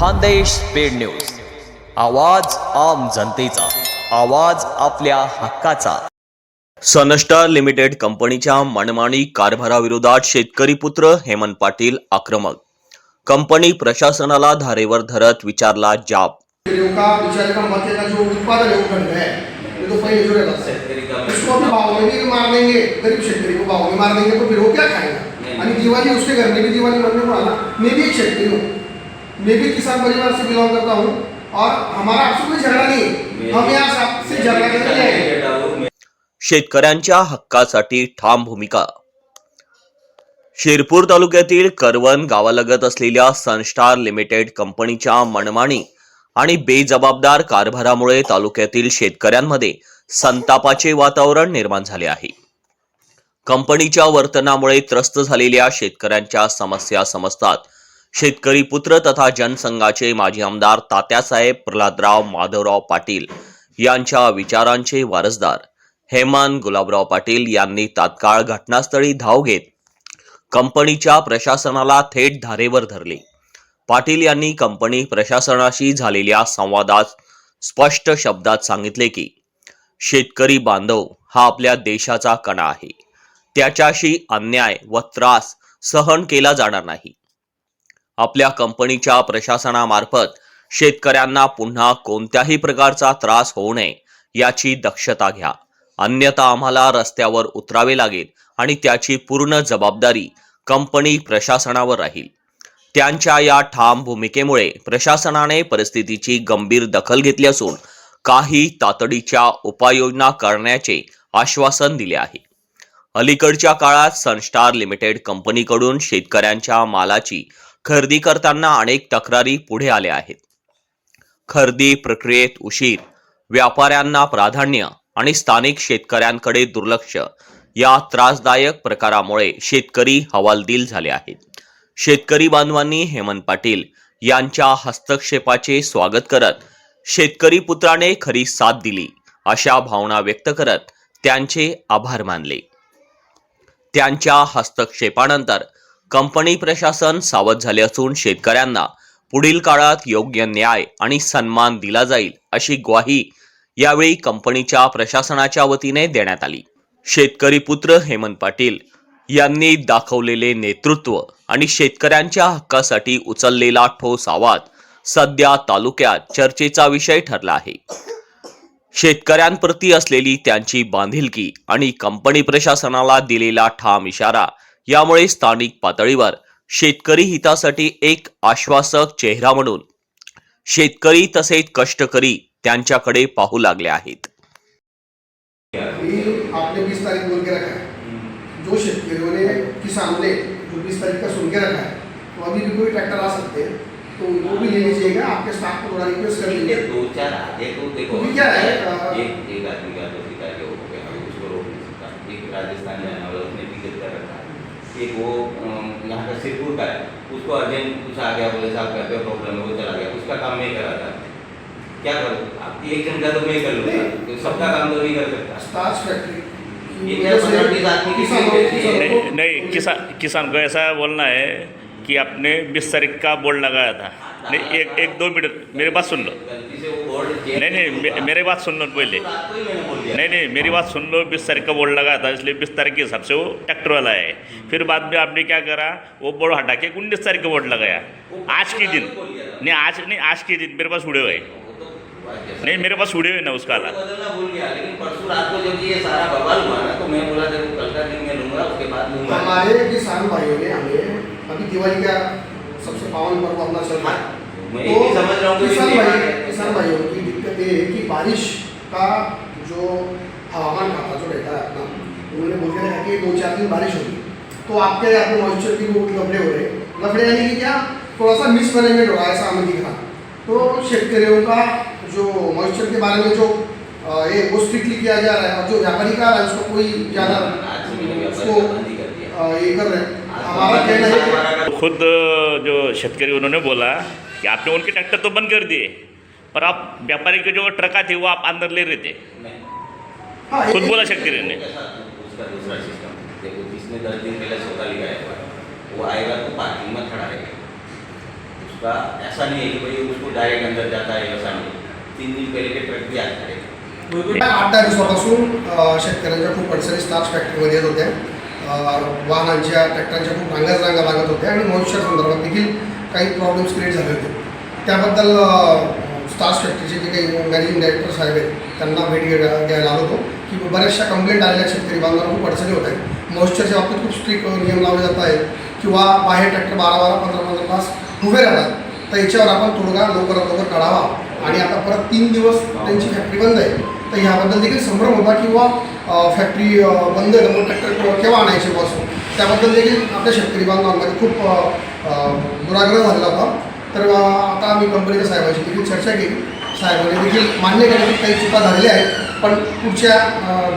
Khandesh speed news. आवाज आम जनतेचा. आवाज आपल्या हक्काचा. सनस्टार लिमिटेड कंपनीच्या मनमानी कारभाराविरोधात शेतकरी पुत्र हेमंत पाटील आक्रमक. कंपनी प्रशासनाला धारेवर धरत विचारला जाब. शेतकरियों का बेचारे का मक्के का जो उत्पादन वो घट गया ये तो पहले जुड़े रहता उसको भी भाव में भी मार देंगे गरीब शेतकरी को भाव में मार देंगे तो फिर वो क्या खाएगा? आणि दिवाली उसके घर में भी दिवाली मरने को आना मैं भी एक शेतकरी हूँ। मैं भी किसान परिवार से बिलोंग करता हूँ और हमारा आपसे कोई झगड़ा नहीं है। हम यहाँ से आपसे झगड़ा करने आए शेतकऱ्यांच्या हक्कासाठी ठाम भूमिका। शिरपूर तालुक्यातील करवन गावालगत असलेल्या सनस्टार लिमिटेड कंपनीच्या मनमानी आणि बेजबाबदार कारभारामुळे तालुक्यातील शेतकऱ्यांमध्ये संतापाचे वातावरण निर्माण झाले आहे. कंपनीच्या वर्तनामुळे त्रस्त झालेल्या शेतकऱ्यांच्या समस्या समजतात शेतकरी पुत्र तथा जनसंघाचे माजी आमदार तात्यासाहेब प्रल्हादराव माधवराव पाटील यांच्या विचारांचे वारसदार. हेमान गुलाबराव पाटील यांनी तात्काळ घटनास्थळी धाव घेत कंपनीच्या प्रशासनाला थेट धारेवर धरले. पाटील यांनी कंपनी प्रशासनाशी झालेल्या संवादात स्पष्ट शब्दात सांगितले की शेतकरी बांधव हा आपल्या देशाचा कणा आहे. त्याच्याशी अन्याय व त्रास सहन केला जाणार नाही. आपल्या कंपनीच्या प्रशासनामार्फत शेतकऱ्यांना पुन्हा कोणत्याही प्रकारचा त्रास होऊ नये याची दक्षता घ्या. अन्यथा आम्हाला रस्त्यावर उतरावे लागेल आणि त्याची पूर्ण जबाबदारी कंपनी प्रशासनावर राहील. त्यांच्या या ठाम भूमिकेमुळे प्रशासनाने परिस्थितीची गंभीर दखल घेतली असून काही तातडीच्या उपाययोजना करण्याचे आश्वासन दिले आहे. अलीकडच्या काळात सनस्टार लिमिटेड कंपनीकडून शेतकऱ्यांच्या मालाची खरेदी करताना अनेक तक्रारी पुढे आल्या आहेत. खरेदी प्रक्रियेत उशीर व्यापाऱ्यांना प्राधान्य आणि स्थानिक शेतकऱ्यांकडे दुर्लक्ष या त्रासदायक प्रकारामुळे शेतकरी हवालदिल झाले आहेत. शेतकरी बांधवांनी हेमंत पाटील यांच्या हस्तक्षेपाचे स्वागत करत शेतकरी पुत्राने खरी साथ दिली अशा भावना व्यक्त करत त्यांचे आभार मानले. त्यांच्या हस्तक्षेपानंतर कंपनी प्रशासन सावध झाले असून शेतकऱ्यांना पुढील काळात योग्य न्याय आणि सन्मान दिला जाईल अशी ग्वाही यावेळी कंपनीच्या प्रशासनाच्या वतीने देण्यात आली. शेतकरी पुत्र हेमंत पाटील यांनी दाखवलेले नेतृत्व आणि शेतकऱ्यांच्या हक्कासाठी उचललेला ठोस आवाज सध्या तालुक्यात चर्चेचा विषय ठरला आहे. शेतकऱ्यांप्रती असलेली त्यांची बांधिलकी आणि कंपनी प्रशासनाला दिलेला ठाम इशारा यामुळे स्थानिक पातळीवर शेतकरी हितासाठी एक आश्वासक चेहरा म्हणून शेतकरी तसेच कष्टकरी त्यांच्याकडे पाहू लागले आहेत. ये आपने बीस तारीख बोल के रखा है जो शेतकरियों ने किसानों ने जो बीस तारीख का सुन के रखा है तो अभी भी कोई ट्रैक्टर आ सकते हैं तो उनको भी ले लीजिएगा आपके स्टाफ को थोड़ा रिक्वेस्ट कर लीजिए दो चार आगे तो देखो क्या है, एक वो यहाँ का सिरपुर का है उसको अर्जेंट कुछ आ गया बोले साहब घर पे प्रॉब्लम है वो चला गया उसका काम मैं करा था। क्या करूँ? आप एक जन का तो मैं कर लूँगा तो सबका काम तो नहीं कर सकता। Starch factory. है। को नहीं नहीं किसान किसान को ऐसा बोलना है कि आपने बीस तारीख का बोर्ड लगाया था। नहीं एक एक दो मिनट मेरी बात सुन लो। नहीं नहीं मेरी बात सुन लो पहले। नहीं नहीं मेरी बात सुन लो बीस तारीख का बोर्ड लगाया था इसलिए बीस तारीख के हिसाब से वो ट्रैक्टर वाला है। फिर बाद में आपने क्या करा वो बोर्ड हटा के उन्नीस तारीख का बोर्ड लगाया। आज के दिन। नहीं आज नहीं आज के दिन मेरे पास उड़े है वो तो नहीं मेरे पास उड़े हुए ना उसका वाला बदलना भूल गया लेकिन परसों रात को जब ये सारा बवाल हुआ ना तो मैं बोला देखो कल का दिन मैं लूँगा उसके बाद लूँगा। हमारे किसान भाइयों ने हमें अभी दिवाली का सबसे पावन पर्व अपना चल रहा है। मैं ये समझ रहा हूँ किसान भाई किसान भाइयों की दिक्कत ये है कि बारिश का जो हवामान खाता जो रहता है अपना उन्होंने बोल के रखा कि दो चार दिन बारिश होगी। तो आपके यहाँ पे मॉइस्चर की वो लफड़े हो रहे हैं। लफड़े यानी कि क्या? थोड़ा सा मिसमैनेजमेंट हो रहा है ऐसा हमें दिख रहा तो शेतकरियों का जो मॉइस्चर के बारे में जो ये वो स्ट्रिक्टली किया जा रहा है और जो व्यापारी का है उसको कोई ज़्यादा उसको ये कर रहे हैं। हमारा कहना है खुद जो शेतकरी उन्होंने बोला कि आपने उनके ट्रैक्टर तो बंद कर दिए. पर आप व्यापारी के जो ट्रका थे वो आप अंदर ले रहे थे खुद बोला शेतकरी ने कैसा उसका दूसरा सिस्टम देखो जिसने दस दिन पहले सौदा लिया है वो आएगा तो पार्किंग में खड़ा रहेगा. उसका ऐसा नहीं है कि भाई उसको डायरेक्ट अंदर जाता है ऐसा नहीं. तीन दिन पहले के ट्रक भी आता है. आठ दहा दिवसापासून अ, शेतकऱ्यांच्या खूप अडचणी स्टार्च फॅक्टरीमध्ये येत होत्या वाहनांच्या ट्रॅक्टरांच्या खूप रांगाच रांगा लागत होत्या. आणि मॉइश्चर संदर्भात देखील काही प्रॉब्लेम्स क्रिएट झाले होते. त्याबद्दल स्टार्स फॅक्टरीचे जे काही मॅनेजिंग डायरेक्टर साहेब आहेत त्यांना भेट घ्यायला आलो होतो की बऱ्याचशा कंप्लेंट आलेल्या शेतकरी बांधवांना खूप अडचणी होत आहेत. मॉइश्चरच्या बाबतीत खूप स्ट्रिक्ट नियम लावले जात आहेत. किंवा बाहेर ट्रॅक्टर बारा बारा पंधरा पंधरा तास उभे राहतात. तर याच्यावर आपण तोडगा लवकरात लवकर काढावा. आणि आता परत तीन दिवस त्यांची फॅक्टरी बंद आहे. तर ह्याबद्दल देखील संभ्रम होता किंवा फॅक्टरी बंद आहे मग ट्रॅक्टर केव्हा आणायचे बसून त्याबद्दल देखील आपल्या शेतकरी बांधवांमध्ये खूप दुराग्रह झालेला होता तर आता आम्ही कंपनीच्या साहेबांशी देखील चर्चा केली. साहेबांनी देखील मान्य केलं की काही चुका झालेल्या आहेत. पण पुढच्या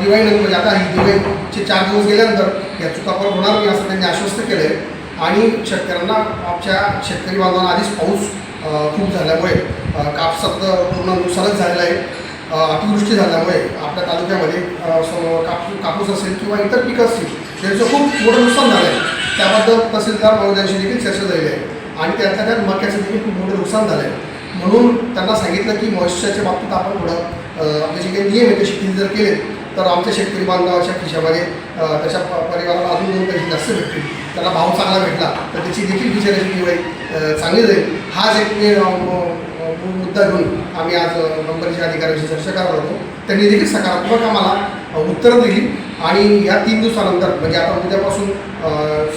दिवाळीनंतर म्हणजे आता ही दिवाळीचे चार दिवस गेल्यानंतर या चुका परत होणार नाही असं त्यांनी आश्वस्त केलं आहे आणि शेतकऱ्यांना आमच्या शेतकरी बांधवांना आधीच पाऊस खूप झाल्यामुळे कापसाचं कापसात पूर्ण नुकसानच झालेलं आहे. अतिवृष्टी झाल्यामुळे आपल्या तालुक्यामध्ये अ, कापूस कापूस असेल किंवा इतर पिकं असतील त्यांचं खूप मोठं नुकसान झालं आहे त्याबद्दल तहसीलदार महोदयांशी देखील चर्चा झालेली आहे. आणि त्यातल्या त्यात मक्याचं देखील खूप मोठं नुकसान झालं आहे म्हणून त्यांना सांगितलं की मॉइश्चरच्या बाबतीत आपण थोडं आपले जे काही नियम आहे ते शिथिल जर केले तर आमच्या शेतकरी बांधवाच्या खिशामध्ये त्याच्या परिवाराला अजून दोन पैसे जास्त भेटतील. त्याला भाव चांगला भेटला तर त्याची देखील विचारायची की अ, चांगली जाईल. हाच एक मुद्दा घेऊन आम्ही आज कंपनीच्या अधिकाऱ्यांशी चर्चा करत होतो. त्यांनी देखील सकारात्मक आम्हाला उत्तरं दिली. आणि या तीन दिवसानंतर म्हणजे आता उद्यापासून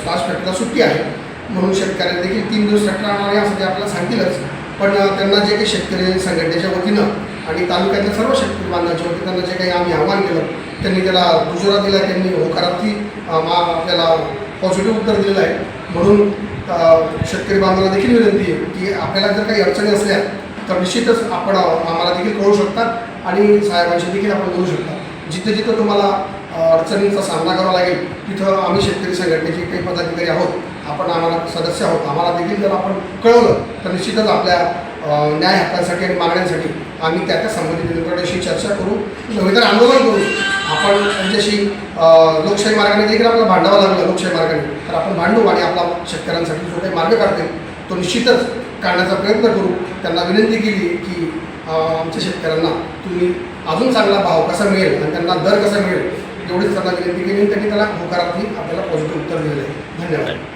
स्लास फॅक्टरीला सुट्टी आहे. म्हणून शेतकऱ्यांनी देखील तीन दिवस फॅक्टर आणणार आहे असं ते आपल्याला सांगतीलच. पण त्यांना जे काही शेतकरी संघटनेच्या वतीनं आणि तालुक्यातल्या सर्व शेतकरी बांधवांच्या वतीनं त्यांना जे काही आम्ही आव्हान केलं त्यांनी त्याला दुजोरा दिला त्यांनी होकारार्थी मा आपल्याला पॉझिटिव्ह उत्तर दिलेलं आहे. म्हणून शेतकरी बांधवांना देखील विनंती आहे की आपल्याला जर काही अडचणी असल्या तर निश्चितच आपण आम्हाला देखील कळू शकतात आणि साहेबांशी देखील आपण बोलू शकता जिथे जिथं तुम्हाला अडचणींचा सामना करावा लागेल. तिथं आम्ही शेतकरी संघटनेचे काही पदाधिकारी आहोत. आपण आम्हाला सदस्य आहोत. आम्हाला देखील जर आपण कळवलं तर निश्चितच आपल्या न्याय हक्कांसाठी आणि मागण्यांसाठी आम्ही त्या त्या संबंधित यंत्रणेशी चर्चा करू. नव्हे तर आंदोलन करू. आपण त्यांच्याशी लोकशाही मार्गाने देखील आपल्याला भांडावं लागलं लोकशाही मार्गाने. तर आपण भांडू आणि आपला शेतकऱ्यांसाठी जो काही मार्ग काढते तो निश्चितच काढण्याचा प्रयत्न करू. त्यांना विनंती केली की आमच्या शेतकऱ्यांना तुम्ही अजून चांगला भाव कसा मिळेल आणि त्यांना दर कसा मिळेल एवढीच त्यांना विनंती केली आणि त्यांनी त्याला होकारार्थी आपल्याला पॉझिटिव्ह उत्तर दिलेलं आहे. धन्यवाद.